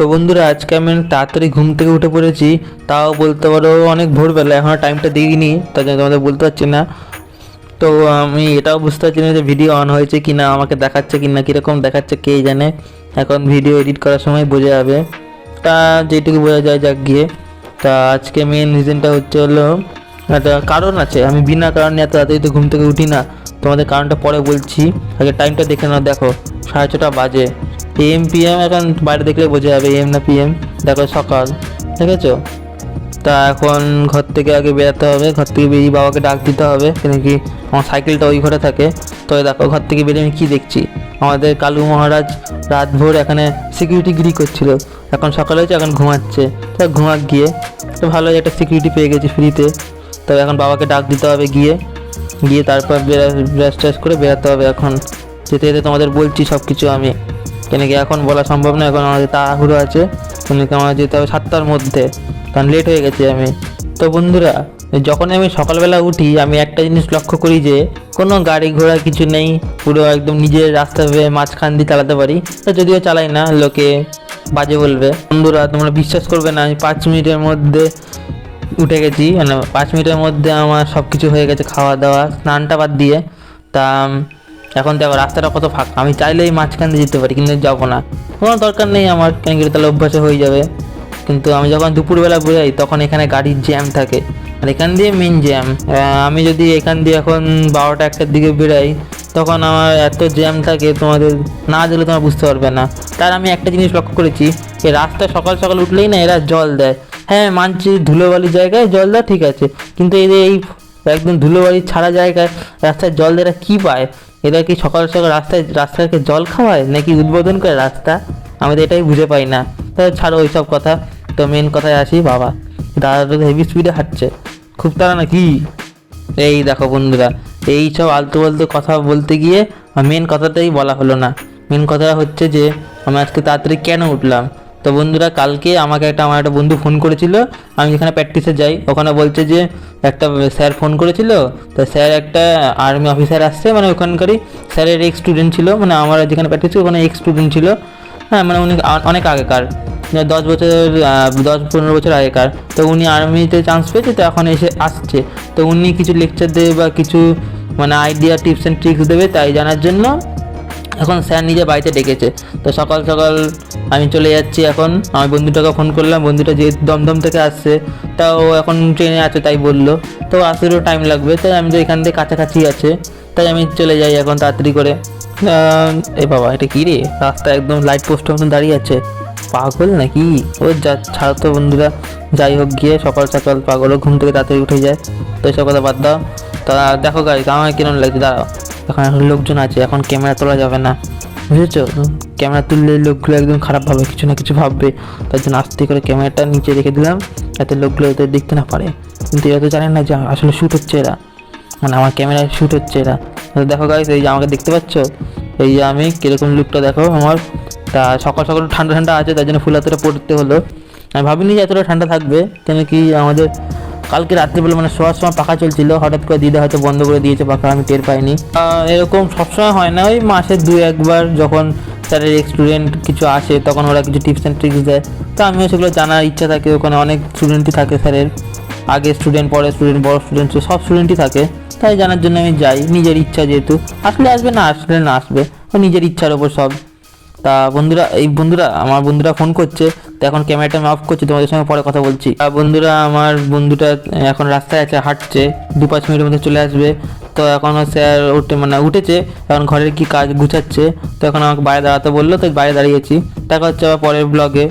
তো বন্ধুরা, আজকে আমি তাড়াতাড়ি ঘুম থেকে উঠে পড়েছি, তাও বলতে পারো অনেক ভোরবেলা এখনও টাইমটা দিইনি, তার জন্য তোমাদের বলতে পারছি না। তো আমি এটাও বুঝতে পারছি না যে ভিডিও অন হয়েছে কি না আমাকে দেখাচ্ছে কি না কীরকম দেখাচ্ছে, কে জানে। এখন ভিডিও এডিট করার সময় বোঝা যাবে। তা যেটুকু বোঝা যায়, যাক গিয়ে। তা আজকে মেন রিজনটা হচ্ছে হলো, একটা কারণ আছে, আমি বিনা কারণে এত রাতে তো ঘুম থেকে উঠি না, তোমাদের কারণটা পরে বলছি। আগে টাইমটা দেখে নাও, দেখো, সাড়ে ছটা বাজে। এম পিএম এখন বাইরে দেখলে বোঝা যাবে এম না পিএম দেখো সকাল ঠিক আছে তা এখন ঘর থেকে আগে বেরোতে হবে, ঘর থেকে বেরিয়ে বাবাকে ডাক দিতে হবে, কেন কি আমার সাইকেলটা ওই ঘরে থাকে। তো দেখো, ঘর থেকে বেরিয়ে আমি কী দেখছি? আমাদের কালু মহারাজ রাত ভোর এখানে সিকিউরিটি গিরি করছিল। এখন সকাল হয়েছে, এখন ঘুমাচ্ছে। তা ঘুমাক গিয়ে। তো ভালো একটা সিকিউরিটি পেয়ে গেছি ফ্রিতে তবে এখন বাবাকে ডাক দিতে হবে গিয়ে। গিয়ে তারপর ব্রাশ ট্রাশ করে বেরোতে হবে এখন। যেতে যেতে তোমাদের বলছি সব কিছু আমি। কেন কি এখন বলা সম্ভব না এখন আমাদের তাড়াহুড়ো আছে। কেন কি আমার যেতে হবে সাতটার মধ্যে? কারণ লেট হয়ে গেছে আমি। তো বন্ধুরা, যখন আমি সকালবেলা উঠি, আমি একটা জিনিস লক্ষ্য করি যে, কোনো গাড়ি ঘোড়া কিছু নেই। পুরো একদম নিজের রাস্তা মাঝখান দিয়ে চালাতে পারি। তো যদিও চালাই না, লোকে বাজে বলবে। বন্ধুরা, তোমরা বিশ্বাস করবে না, আমি পাঁচ মিনিটের মধ্যে উঠে গেছি। মানে পাঁচ মিনিটের মধ্যে আমার সব কিছু হয়ে গেছে, খাওয়া দাওয়া, স্নানটা বাদ দিয়ে। তা এখন দেখো, রাস্তাটা কত ফাঁকা। আমি চাইলেই মাঝখান দিয়ে যেতে পারি, কিন্তু যাব না। কোনো দরকার নেই আমার, কেন কি তাহলে অভ্যাসে হয়ে যাবে। কিন্তু আমি যখন দুপুরবেলা বেরোই তখন এখানে গাড়ির জ্যাম থাকে। আর এখান দিয়ে মেন জ্যাম আমি যদি এখান দিয়ে এখন বারোটা একটার দিকে বেরোই, তখন আমার এত জ্যাম থাকে, তোমাদের না দিলে তোমরা বুঝতে পারবে না। তার আমি একটা জিনিস লক্ষ্য করেছি এই রাস্তায় সকাল সকাল উঠলেই না এরা জল দেয়। হ্যাঁ মানছি ধুলোবালি জায়গায় জল দেয় ঠিক আছে, কিন্তু এদের এই একদম ধুলোবালি ছাড়া জায়গায় রাস্তায় জল দেয় কী পায়? এরা কি সকাল সকাল রাস্তায় রাস্তাকে জল খাওয়ায় নাকি উদ্বোধন করে রাস্তা? আমি তো এটাই বুঝে পাই না। তো ছাড়ো ওইসব কথা। তো মেন কথায় আসি, বাবা। দাদা তো হেভি স্পিডে হাঁটছে। খুব তারা না কি এই দেখো বন্ধুরা, এই সব আলতু ফালতু কথা বলতে গিয়ে মেন কথাটাই বলা হলো না। মেন কথাটা হচ্ছে যে, আমি আজকে তাড়াতাড়ি কেন উঠলাম? তো বন্ধুরা কালকে আমাকে একটা, আমার একটা বন্ধু ফোন করেছিল, আমি যেখানে প্র্যাকটিসে যাই, ওখানে বলছে যে একটা স্যার ফোন করেছিল, তো স্যার একটা আর্মি অফিসার আসছে মানে ওখানকারই স্যারের এক্স স্টুডেন্ট ছিল মানে আমার যেখানে প্র্যাকটিস ওখানে এক্স স্টুডেন্ট ছিল হ্যাঁ মানে উনি অনেক আগেকার মানে দশ বছর দশ পনেরো বছর আগেকার, তো উনি আর্মিতে চান্স পেয়েছে, তো এখন এসে আসছে, তো উনি কিছু লেকচার দেবে বা কিছু মানে আইডিয়া টিপস অ্যান্ড ট্রিক্স দেবে, তাই জানার জন্য এখন স্যার নিজে বাড়িতে ডেকেছে। তো সকাল সকাল আমি চলে যাচ্ছি এখন। আমার বন্ধুটাকে ফোন করলাম, বন্ধুটা যে দমদম থেকে আসছে, তা ও এখন ট্রেনে আছে তাই বলল। তো আসতেও টাইম লাগবে, তাই আমি তো এখান থেকে কাছাকাছি আছে, তাই আমি চলে যাই এখন তাড়াতাড়ি করে। এ বাবা, এটা কি রে? রাস্তা একদম লাইট পোস্টের মতো দাঁড়িয়ে আছে। পাগল নাকি? ও যা, ছাড়ো তো বন্ধুরা। যাই হোক, গিয়ে সকাল সকাল পাগলও ঘুম থেকে তাড়াতাড়ি উঠে যায়। তো এসব কথা বাদ দাও। তা দেখো গাড়ি আমার কিরম লাগছে? দাঁড়াও। এখন এখন লোকজন আছে, এখন ক্যামেরা তোলা যাবে না। বুঝেছ? ক্যামেরা তুললে লোকগুলো একদম খারাপ ভাবে, কিছু না কিছু ভাববে। তার জন্য আস্তে করে ক্যামেরাটা নিচে রেখে দিলাম, যাতে লোকগুলো এদের দেখতে না পারে। কিন্তু এরা তো জানে না যে আসলে শ্যুট হচ্ছে এরা। মানে আমার ক্যামেরায় শ্যুট হচ্ছে এরা। দেখো গাইস এই যে আমাকে দেখতে পাচ্ছ? এই যে আমি, কীরকম লুকটা দেখো আমার। তা সকাল সকাল ঠান্ডা ঠান্ডা আছে, তার জন্য ফুল হাতটা পড়তে হলো। আমি ভাবিনি যে এতটা ঠান্ডা থাকবে। কেন কি আমাদের কালকে রাত্রিবেলা মানে শোয়ার সময় পাখা চলছিল, হঠাৎ করে দিদা হয়তো বন্ধ করে দিয়েছে, পাখা আমি টের পাইনি। এরকম সবসময় হয় না, ওই মাসে দু একবার যখন স্যারের স্টুডেন্ট কিছু আসে, তখন ওরা কিছু টিপস অ্যান্ড ট্রিক্স দেয়। তো আমিও সেগুলো জানার ইচ্ছা থাকে, ওখানে অনেক স্টুডেন্টই থাকে স্যারের। আগে স্টুডেন্ট পরে স্টুডেন্ট বড় স্টুডেন্ট সব স্টুডেন্টই থাকে। তাই জানার জন্য আমি যাই, নিজের ইচ্ছা যেহেতু। আসলে আসবে না, আসলে না আসবে। নিজের ইচ্ছার ওপর সব। তা বন্ধুরা, এই বন্ধুরা, আমার বন্ধুরা ফোন করছে, তো এখন ক্যামেরাটা আমি অফ করছি, তোমাদের সঙ্গে পরে কথা বলছি। বন্ধুরা, আমার বন্ধুটা এখন রাস্তায় আছে, হাঁটছে, দু পাঁচ মিনিটের মধ্যে চলে আসবে। তো এখন স্যার উঠে মানে উঠেছে, এখন ঘরের কি কাজ গুছাচ্ছে, তো এখন আমাকে বাইরে দাঁড়াতে বলল, তো বাইরে দাঁড়িয়েছি। দেখা হচ্ছে আবার পরের ব্লগে